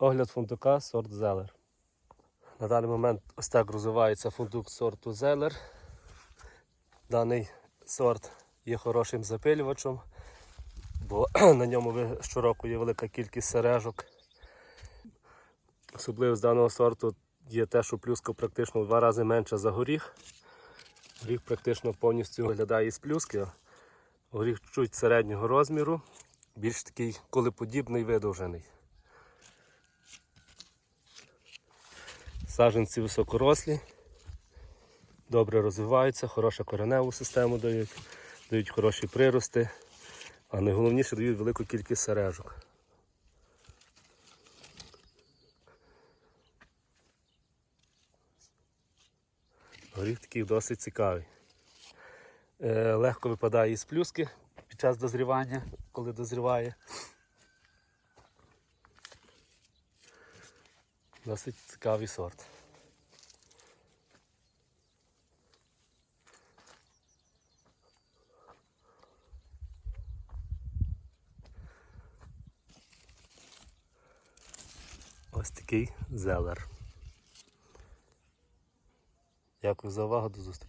Огляд фундука сорт Зелер. На даний момент ось так розвивається фундук сорту Зелер. Даний сорт є хорошим запилювачем, бо на ньому щороку є велика кількість сережок. Особливо з даного сорту є те, що плюска практично в два рази менша за горіх. Горіх практично повністю виглядає із плюски. Горіх чуть середнього розміру, більш такий колеподібний видовжений. Саджанці високорослі, добре розвиваються, хорошу кореневу систему дають, дають хороші прирости, а найголовніше дають велику кількість сережок. Горіх такий досить цікавий. Е, легко випадає із плюски під час дозрівання, коли дозріває. Досить цікавий сорт. Ось такий зелер. Дякую за увагу, до зустрічі.